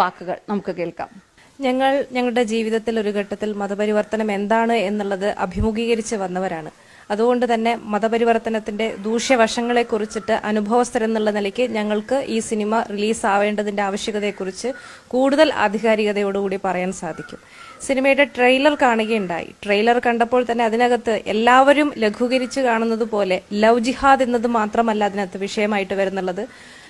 വാക്കുകൾ. നമുക്ക് കേൾക്കാം. ഞങ്ങൾ ഞങ്ങളുടെ ജീവിതത്തിൽ ഒരു ഘട്ടത്തിൽ മതപരിവർത്തനം എന്താണ് എന്നുള്ളത് അഭിമുഖീകരിച്ച് വന്നവരാണ്. അതുകൊണ്ട് തന്നെ മതപരിവർത്തനത്തിന്റെ ദൂഷ്യവശങ്ങളെ കുറിച്ചിട്ട് അനുഭവസ്ഥരെന്നുള്ള നിലയ്ക്ക് ഞങ്ങൾക്ക് ഈ സിനിമ റിലീസ് ആവേണ്ടതിന്റെ ആവശ്യകതയെക്കുറിച്ച് കൂടുതൽ ആധികാരികതയോടുകൂടി പറയാൻ സാധിക്കും. സിനിമയുടെ ട്രെയിലർ കാണുകയുണ്ടായി. ട്രെയിലർ കണ്ടപ്പോൾ തന്നെ അതിനകത്ത് എല്ലാവരും ലഘൂകരിച്ച് കാണുന്നത് പോലെ ലവ് ജിഹാദ് എന്നത് മാത്രമല്ല അതിനകത്ത് വിഷയമായിട്ട് വരുന്നുള്ളത്.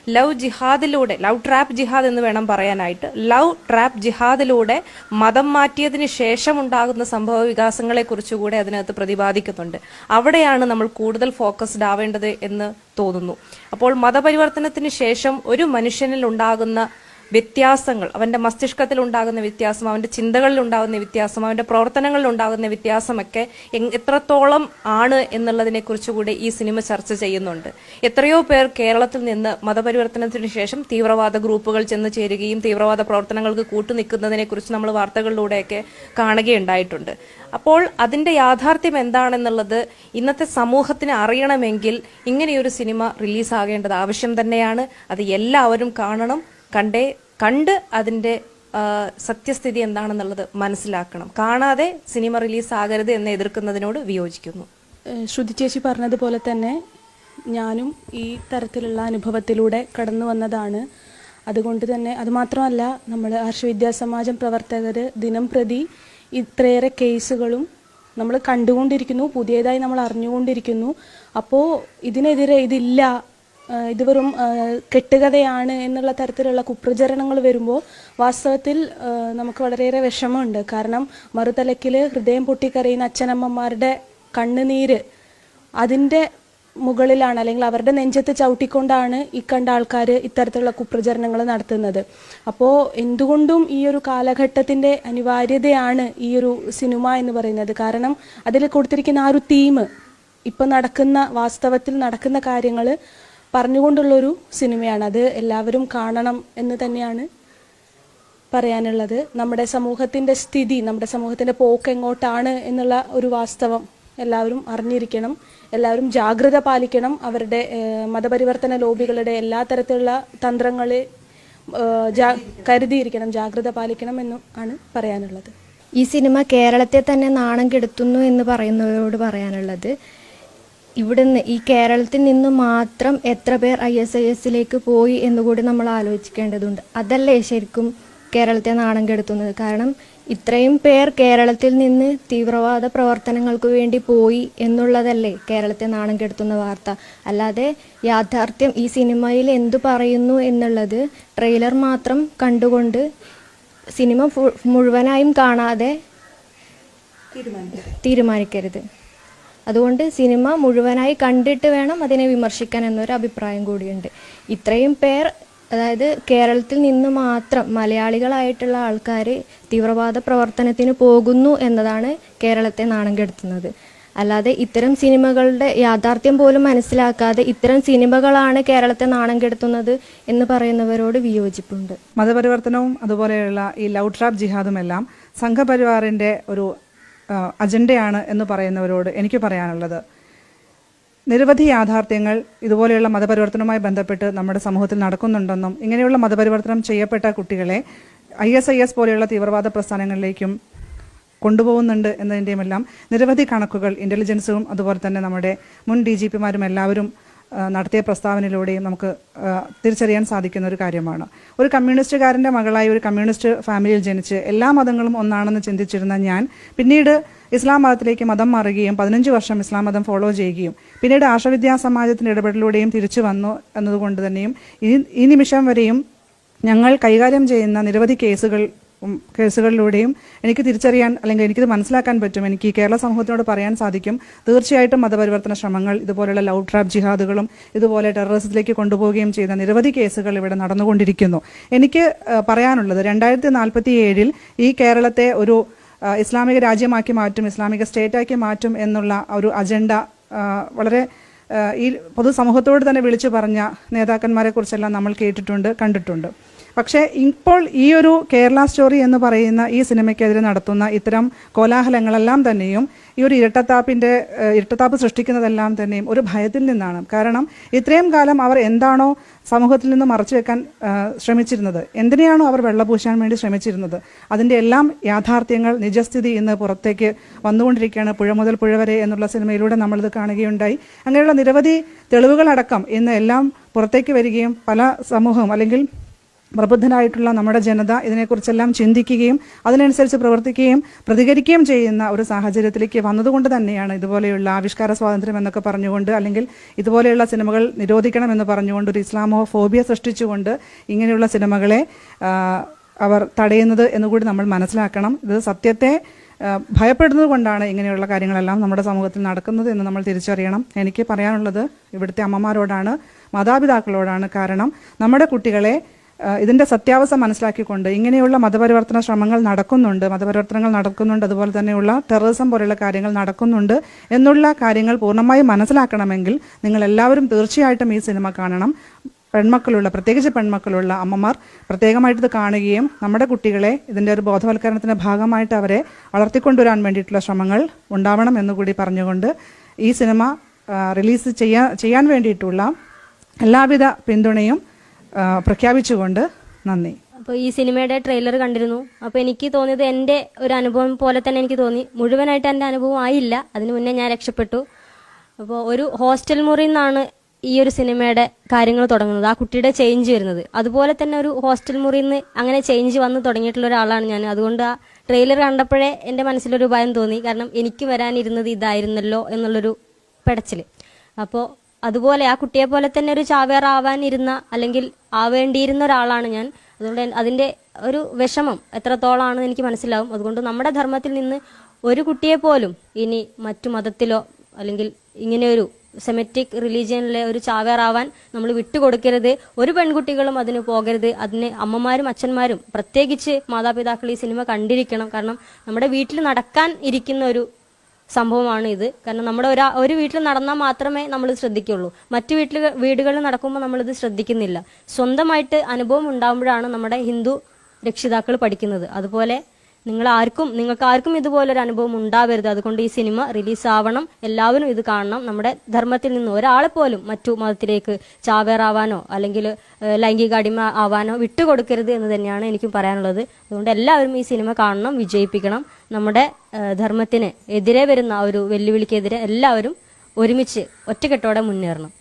ലവ് ജിഹാദിലൂടെ ലവ് ട്രാപ്പ് ജിഹാദ് എന്ന് വേണം പറയാനായിട്ട് ലവ് ട്രാപ്പ് ജിഹാദിലൂടെ മതം മാറ്റിയതിന് ശേഷം ഉണ്ടാകുന്ന സംഭവ വികാസങ്ങളെ കുറിച്ചുകൂടെ അതിനകത്ത് പ്രതിപാദിക്കുന്നുണ്ട്. അവിടെയാണ് നമ്മൾ കൂടുതൽ ഫോക്കസ്ഡ് ആവേണ്ടത് എന്ന് തോന്നുന്നു. അപ്പോൾ മതപരിവർത്തനത്തിന് ശേഷം ഒരു മനുഷ്യനിൽ ഉണ്ടാകുന്ന വ്യത്യാസങ്ങൾ അവന്റെ മസ്തിഷ്കത്തിൽ ഉണ്ടാകുന്ന വ്യത്യാസം അവന്റെ ചിന്തകളിൽ ഉണ്ടാകുന്ന വ്യത്യാസം അവന്റെ പ്രവർത്തനങ്ങളിൽ ഉണ്ടാകുന്ന വ്യത്യാസമൊക്കെ എത്രത്തോളം ആണ് എന്നുള്ളതിനെ കുറിച്ചുകൂടി ഈ സിനിമ ചർച്ച ചെയ്യുന്നുണ്ട്. എത്രയോ പേർ കേരളത്തിൽ നിന്ന് മതപരിവർത്തനത്തിന് ശേഷം തീവ്രവാദ ഗ്രൂപ്പുകൾ ചെന്ന് ചേരുകയും തീവ്രവാദ പ്രവർത്തനങ്ങൾക്ക് കൂട്ടുനിൽക്കുന്നതിനെ കുറിച്ച് നമ്മൾ വാർത്തകളിലൂടെയൊക്കെ കാണുകയുണ്ടായിട്ടുണ്ട്. അപ്പോൾ അതിന്റെ യാഥാർത്ഥ്യം എന്താണെന്നുള്ളത് ഇന്നത്തെ സമൂഹത്തിന് അറിയണമെങ്കിൽ ഇങ്ങനെയൊരു സിനിമ റിലീസാകേണ്ടത് ആവശ്യം തന്നെയാണ്. അത് എല്ലാവരും കാണണം. കണ്ടേ കണ്ട് അതിന്റെ സത്യസ്ഥിതി എന്താണെന്നുള്ളത് മനസ്സിലാക്കണം. കാണാതെ സിനിമ റിലീസ് ആകരുത് എന്ന് എതിർക്കുന്നതിനോട് വിയോജിക്കുന്നു. ശ്രുതി ചേച്ചി പറഞ്ഞതുപോലെ തന്നെ ഞാനും ഈ തരത്തിലുള്ള അനുഭവത്തിലൂടെ കടന്നു വന്നതാണ്. അതുകൊണ്ട് തന്നെ അതുമാത്രമല്ല നമ്മൾ ഹർഷവിദ്യാസമാജം പ്രവർത്തകർ ദിനം പ്രതി ഇത്രയേറെ കേസുകളും നമ്മൾ കണ്ടുകൊണ്ടിരിക്കുന്നു പുതിയതായി നമ്മൾ അറിഞ്ഞുകൊണ്ടിരിക്കുന്നു അപ്പോൾ ഇതിനെതിരെ ഇതില്ല ഇത് വെറും കെട്ടുകഥയാണ് എന്നുള്ള തരത്തിലുള്ള കുപ്രചരണങ്ങൾ വരുമ്പോൾ വാസ്തവത്തിൽ നമുക്ക് വളരെയേറെ വിഷമമുണ്ട്. കാരണം മറുതലക്കിൽ ഹൃദയം പൊട്ടിക്കരയുന്ന അച്ഛനമ്മമാരുടെ കണ്ണുനീര് അതിന്റെ മുകളിലാണ് അല്ലെങ്കിൽ അവരുടെ നെഞ്ചത്ത് ചവിട്ടിക്കൊണ്ടാണ് ഈ കണ്ട ആൾക്കാർ ഇത്തരത്തിലുള്ള കുപ്രചരണങ്ങൾ നടത്തുന്നത്. അപ്പോൾ എന്തുകൊണ്ടും ഈ ഒരു കാലഘട്ടത്തിന്റെ അനിവാര്യതയാണ് ഈ ഒരു സിനിമ എന്ന് പറയുന്നത്. കാരണം അതിൽ കൊടുത്തിരിക്കുന്ന ആ ഒരു തീം ഇപ്പം നടക്കുന്ന വാസ്തവത്തിൽ നടക്കുന്ന കാര്യങ്ങൾ പറഞ്ഞുകൊണ്ടുള്ളൊരു സിനിമയാണ്. അത് എല്ലാവരും കാണണം എന്ന് തന്നെയാണ് പറയാനുള്ളത്. നമ്മുടെ സമൂഹത്തിന്റെ സ്ഥിതി നമ്മുടെ സമൂഹത്തിന്റെ പോക്ക് എങ്ങോട്ടാണ് എന്നുള്ള ഒരു വാസ്തവം എല്ലാവരും അറിഞ്ഞിരിക്കണം. എല്ലാവരും ജാഗ്രത പാലിക്കണം. അവരുടെ മതപരിവർത്തന ലോബികളുടെ എല്ലാ തരത്തിലുള്ള തന്ത്രങ്ങളെ കരുതിയിരിക്കണം ജാഗ്രത പാലിക്കണം എന്നും ആണ് പറയാനുള്ളത്. ഈ സിനിമ കേരളത്തെ തന്നെ നാണം കെടുത്തുന്നു എന്ന് പറയുന്നവരോട് പറയാനുള്ളത് ഇവിടുന്ന് ഈ കേരളത്തിൽ നിന്ന് മാത്രം എത്ര പേർ ഐ എസ് ഐ എസിലേക്ക് പോയി എന്നുകൂടി നമ്മൾ ആലോചിക്കേണ്ടതുണ്ട്. അതല്ലേ ശരിക്കും കേരളത്തെ നാണം കെടുത്തുന്നത്. കാരണം ഇത്രയും പേർ കേരളത്തിൽ നിന്ന് തീവ്രവാദ പ്രവർത്തനങ്ങൾക്ക് വേണ്ടി പോയി എന്നുള്ളതല്ലേ കേരളത്തെ നാണം കെടുത്തുന്ന വാർത്ത. അല്ലാതെ യാഥാർത്ഥ്യം ഈ സിനിമയിൽ എന്തു പറയുന്നു എന്നുള്ളത് ട്രെയിലർ മാത്രം കണ്ടുകൊണ്ട് സിനിമ മുഴുവനായും കാണാതെ തീരുമാനിക്കരുത്. അതുകൊണ്ട് സിനിമ മുഴുവനായി കണ്ടിട്ട് വേണം അതിനെ വിമർശിക്കാൻ എന്നൊരു അഭിപ്രായം കൂടിയുണ്ട്. ഇത്രയും പേർ അതായത് കേരളത്തിൽ നിന്ന് മാത്രം മലയാളികളായിട്ടുള്ള ആൾക്കാർ തീവ്രവാദ പ്രവർത്തനത്തിന് പോകുന്നു എന്നതാണ് കേരളത്തെ നാണം കെടുത്തുന്നത് അല്ലാതെ ഇത്തരം സിനിമകളുടെ യാഥാർത്ഥ്യം പോലും മനസ്സിലാക്കാതെ ഇത്തരം സിനിമകളാണ് കേരളത്തെ നാണം കെടുത്തുന്നത് എന്ന് പറയുന്നവരോട് വിയോജിപ്പുണ്ട്. മതപരിവർത്തനവും അതുപോലെയുള്ള ഈ ലവ് ജിഹാദും എല്ലാം സംഘപരിവാറിന്റെ ഒരു അജണ്ടയാണ് എന്ന് പറയുന്നവരോട് എനിക്ക് പറയാനുള്ളത്. നിരവധി യാഥാർത്ഥ്യങ്ങൾ ഇതുപോലെയുള്ള മതപരിവർത്തനവുമായി ബന്ധപ്പെട്ട് നമ്മുടെ സമൂഹത്തിൽ നടക്കുന്നുണ്ടെന്നും ഇങ്ങനെയുള്ള മതപരിവർത്തനം ചെയ്യപ്പെട്ട കുട്ടികളെ ഐ എസ് ഐ എസ് പോലെയുള്ള തീവ്രവാദ പ്രസ്ഥാനങ്ങളിലേക്കും കൊണ്ടുപോകുന്നുണ്ട് എന്നതിന്റെയുമെല്ലാം നിരവധി കണക്കുകൾ ഇന്റലിജൻസും അതുപോലെ തന്നെ നമ്മുടെ മുൻ ഡി ജി പിമാരും എല്ലാവരും നടത്തിയ പ്രസ്താവനയിലൂടെയും നമുക്ക് തിരിച്ചറിയാൻ സാധിക്കുന്ന ഒരു കാര്യമാണ്. ഒരു കമ്മ്യൂണിസ്റ്റുകാരന്റെ മകളായി ഒരു കമ്മ്യൂണിസ്റ്റ് ഫാമിലിയിൽ ജനിച്ച് എല്ലാ മതങ്ങളും ഒന്നാണെന്ന് ചിന്തിച്ചിരുന്ന ഞാൻ പിന്നീട് ഇസ്ലാം മതത്തിലേക്ക് മതം മാറുകയും പതിനഞ്ച് വർഷം ഇസ്ലാം മതം ഫോളോ ചെയ്യുകയും പിന്നീട് ആശവിദ്യാ സമാജത്തിന്റെ ഇടപെടലിലൂടെയും തിരിച്ചു വന്നു എന്നതുകൊണ്ട് തന്നെയും ഈ നിമിഷം വരെയും ഞങ്ങൾ കൈകാര്യം ചെയ്യുന്ന നിരവധി കേസുകൾ കേസുകളിലൂടെയും എനിക്ക് തിരിച്ചറിയാൻ അല്ലെങ്കിൽ എനിക്കിത് മനസ്സിലാക്കാൻ പറ്റും. എനിക്ക് കേരള സമൂഹത്തിനോട് പറയാൻ സാധിക്കും. തീർച്ചയായിട്ടും മതപരിവർത്തന ശ്രമങ്ങൾ ഇതുപോലെയുള്ള ലവ് ട്രാപ്പ് ജിഹാദുകളും ഇതുപോലെ ടെററിസത്തിലേക്ക് കൊണ്ടുപോവുകയും ചെയ്ത നിരവധി കേസുകൾ ഇവിടെ നടന്നുകൊണ്ടിരിക്കുന്നു. എനിക്ക് പറയാനുള്ളത് രണ്ടായിരത്തി നാൽപ്പത്തി ഏഴിൽ ഈ കേരളത്തെ ഒരു ഇസ്ലാമിക രാജ്യമാക്കി മാറ്റും ഇസ്ലാമിക സ്റ്റേറ്റാക്കി മാറ്റും എന്നുള്ള ഒരു അജണ്ട വളരെ ഈ പൊതുസമൂഹത്തോട് തന്നെ വിളിച്ചു പറഞ്ഞ നേതാക്കന്മാരെ കുറിച്ചെല്ലാം നമ്മൾ കേട്ടിട്ടുണ്ട് കണ്ടിട്ടുണ്ട്. പക്ഷേ ഇപ്പോൾ ഈ ഒരു കേരള സ്റ്റോറി എന്ന് പറയുന്ന ഈ സിനിമയ്ക്കെതിരെ നടത്തുന്ന ഇത്തരം കോലാഹലങ്ങളെല്ലാം തന്നെയും ഈ ഒരു ഇരട്ടത്താപ്പിന്റെ ഇരട്ടത്താപ്പ് സൃഷ്ടിക്കുന്നതെല്ലാം തന്നെയും ഒരു ഭയത്തിൽ നിന്നാണ്. കാരണം ഇത്രയും കാലം അവർ എന്താണോ സമൂഹത്തിൽ നിന്ന് മറച്ചു വെക്കാൻ ശ്രമിച്ചിരുന്നത്. എന്തിനെയാണോ അവർ വെള്ളപൂശാൻ വേണ്ടി ശ്രമിച്ചിരുന്നത്? അതിന്റെ എല്ലാം യാഥാർത്ഥ്യങ്ങൾ നിജസ്ഥിതി ഇന്ന് പുറത്തേക്ക് വന്നുകൊണ്ടിരിക്കുകയാണ്. പുഴ മുതൽ പുഴ വരെ എന്നുള്ള സിനിമയിലൂടെ നമ്മളിത് കാണുകയുണ്ടായി. അങ്ങനെയുള്ള നിരവധി തെളിവുകളടക്കം ഇന്ന് എല്ലാം പുറത്തേക്ക് വരികയും പല സമൂഹവും അല്ലെങ്കിൽ പ്രബുദ്ധരായിട്ടുള്ള നമ്മുടെ ജനത ഇതിനെക്കുറിച്ചെല്ലാം ചിന്തിക്കുകയും അതിനനുസരിച്ച് പ്രവർത്തിക്കുകയും പ്രതികരിക്കുകയും ചെയ്യുന്ന ഒരു സാഹചര്യത്തിലേക്ക് വന്നതുകൊണ്ട് തന്നെയാണ് ഇതുപോലെയുള്ള ആവിഷ്കാര സ്വാതന്ത്ര്യം എന്നൊക്കെ പറഞ്ഞുകൊണ്ട് അല്ലെങ്കിൽ ഇതുപോലെയുള്ള സിനിമകൾ നിരോധിക്കണം എന്ന് പറഞ്ഞുകൊണ്ട് ഒരു ഇസ്ലാമോ ഫോബിയ സൃഷ്ടിച്ചുകൊണ്ട് ഇങ്ങനെയുള്ള സിനിമകളെ അവർ തടയുന്നത് എന്നുകൂടി നമ്മൾ മനസ്സിലാക്കണം. ഇത് സത്യത്തെ ഭയപ്പെടുന്നത് കൊണ്ടാണ് ഇങ്ങനെയുള്ള കാര്യങ്ങളെല്ലാം നമ്മുടെ സമൂഹത്തിൽ നടക്കുന്നത് എന്ന് നമ്മൾ തിരിച്ചറിയണം. എനിക്ക് പറയാനുള്ളത് ഇവിടുത്തെ അമ്മമാരോടാണ് മാതാപിതാക്കളോടാണ് കാരണം നമ്മുടെ കുട്ടികളെ ഇതിന്റെ സത്യാവസ്ഥ മനസ്സിലാക്കിക്കൊണ്ട് ഇങ്ങനെയുള്ള മതപരിവർത്തന ശ്രമങ്ങൾ നടക്കുന്നുണ്ട് മതപരിവർത്തനങ്ങൾ നടക്കുന്നുണ്ട് അതുപോലെ തന്നെയുള്ള ടെററിസം പോലെയുള്ള കാര്യങ്ങൾ നടക്കുന്നുണ്ട് എന്നുള്ള കാര്യങ്ങൾ പൂർണമായും മനസ്സിലാക്കണമെങ്കിൽ നിങ്ങൾ എല്ലാവരും തീർച്ചയായിട്ടും ഈ സിനിമ കാണണം. പെൺമക്കളുള്ള പ്രത്യേകിച്ച് പെൺമക്കളുള്ള അമ്മമാർ പ്രത്യേകമായിട്ട് ഇത് കാണുകയും നമ്മുടെ കുട്ടികളെ ഇതിന്റെ ഒരു ബോധവൽക്കരണത്തിന്റെ ഭാഗമായിട്ട് അവരെ വളർത്തിക്കൊണ്ടുവരാൻ വേണ്ടിയിട്ടുള്ള ശ്രമങ്ങൾ ഉണ്ടാവണം എന്നുകൂടി പറഞ്ഞുകൊണ്ട് ഈ സിനിമ റിലീസ് ചെയ്യാൻ ചെയ്യാൻ വേണ്ടിയിട്ടുള്ള എല്ലാവിധ പിന്തുണയും പ്രഖ്യാപിച്ചുകൊണ്ട് നന്ദി. അപ്പോൾ ഈ സിനിമയുടെ ട്രെയിലർ കണ്ടിരുന്നു. അപ്പോൾ എനിക്ക് തോന്നിയത് എന്റെ ഒരു അനുഭവം പോലെ തന്നെ എനിക്ക് തോന്നി. മുഴുവനായിട്ട് എന്റെ അനുഭവം ആയില്ല. അതിനു മുന്നേ ഞാൻ രക്ഷപ്പെട്ടു. അപ്പോൾ ഒരു ഹോസ്റ്റൽ മുറിയിൽ നിന്നാണ് ഈ ഒരു സിനിമയുടെ കാര്യങ്ങൾ തുടങ്ങുന്നത്. ആ കുട്ടിയുടെ ചേഞ്ച് വരുന്നത്. അതുപോലെ തന്നെ ഒരു ഹോസ്റ്റൽ മുറിയിൽ നിന്ന് അങ്ങനെ ചേഞ്ച് വന്ന് തുടങ്ങിയിട്ടുള്ള ഒരാളാണ് ഞാൻ. അതുകൊണ്ട് ആ ട്രെയിലർ കണ്ടപ്പോഴേ എന്റെ മനസ്സിലൊരു ഭയം തോന്നി. കാരണം എനിക്ക് വരാനിരുന്നത് ഇതായിരുന്നല്ലോ എന്നുള്ളൊരു പെടച്ചിൽ അപ്പോൾ അതുപോലെ ആ കുട്ടിയെ പോലെ തന്നെ ഒരു ചാവേറാവാനിരുന്ന അല്ലെങ്കിൽ ആവേണ്ടിയിരുന്ന ഒരാളാണ് ഞാൻ. അതുകൊണ്ട് അതിന്റെ ഒരു വിഷമം എത്രത്തോളാണെന്ന് എനിക്ക് മനസ്സിലാവും. അതുകൊണ്ട് നമ്മുടെ ധർമ്മത്തിൽ നിന്ന് ഒരു കുട്ടിയെ പോലും ഇനി മറ്റു മതത്തിലോ അല്ലെങ്കിൽ ഇങ്ങനെ ഒരു സെമറ്റിക് റിലീജിയനിലെ ഒരു ചാവേറാവാൻ നമ്മൾ വിട്ടുകൊടുക്കരുത്. ഒരു പെൺകുട്ടികളും അതിന് പോകരുത്. അതിന് അമ്മമാരും അച്ഛന്മാരും പ്രത്യേകിച്ച് മാതാപിതാക്കൾ ഈ സിനിമ കണ്ടിരിക്കണം. കാരണം നമ്മുടെ വീട്ടിൽ നടക്കാൻ ഇരിക്കുന്ന ഒരു സംഭവമാണ് ഇത്. കാരണം നമ്മുടെ ഒരാ ഒരു വീട്ടിൽ നടന്നാൽ മാത്രമേ നമ്മൾ ശ്രദ്ധിക്കുള്ളൂ. മറ്റു വീട്ടിൽ വീടുകളിൽ നടക്കുമ്പോൾ നമ്മളിത് ശ്രദ്ധിക്കുന്നില്ല. സ്വന്തമായിട്ട് അനുഭവം ഉണ്ടാകുമ്പോഴാണ് നമ്മുടെ ഹിന്ദു രക്ഷിതാക്കൾ പഠിക്കുന്നത്. അതുപോലെ നിങ്ങൾ ആർക്കും നിങ്ങൾക്ക് ആർക്കും ഇതുപോലൊരു അനുഭവം ഉണ്ടാവരുത്. അതുകൊണ്ട് ഈ സിനിമ റിലീസ് ആവണം എല്ലാവരും ഇത് കാണണം. നമ്മുടെ ധർമ്മത്തിൽ നിന്ന് ഒരാളെ പോലും മറ്റു മതത്തിലേക്ക് ചാവേറാവാനോ അല്ലെങ്കിൽ ലൈംഗിക അടിമ ആവാനോ വിട്ടുകൊടുക്കരുത് എന്ന് തന്നെയാണ് എനിക്കും പറയാനുള്ളത്. അതുകൊണ്ട് എല്ലാവരും ഈ സിനിമ കാണണം വിജയിപ്പിക്കണം. നമ്മുടെ ധർമ്മത്തിന് എതിരെ വരുന്ന ഒരു വെല്ലുവിളിക്കെതിരെ എല്ലാവരും ഒരുമിച്ച് ഒറ്റക്കെട്ടോടെ മുന്നേറണം.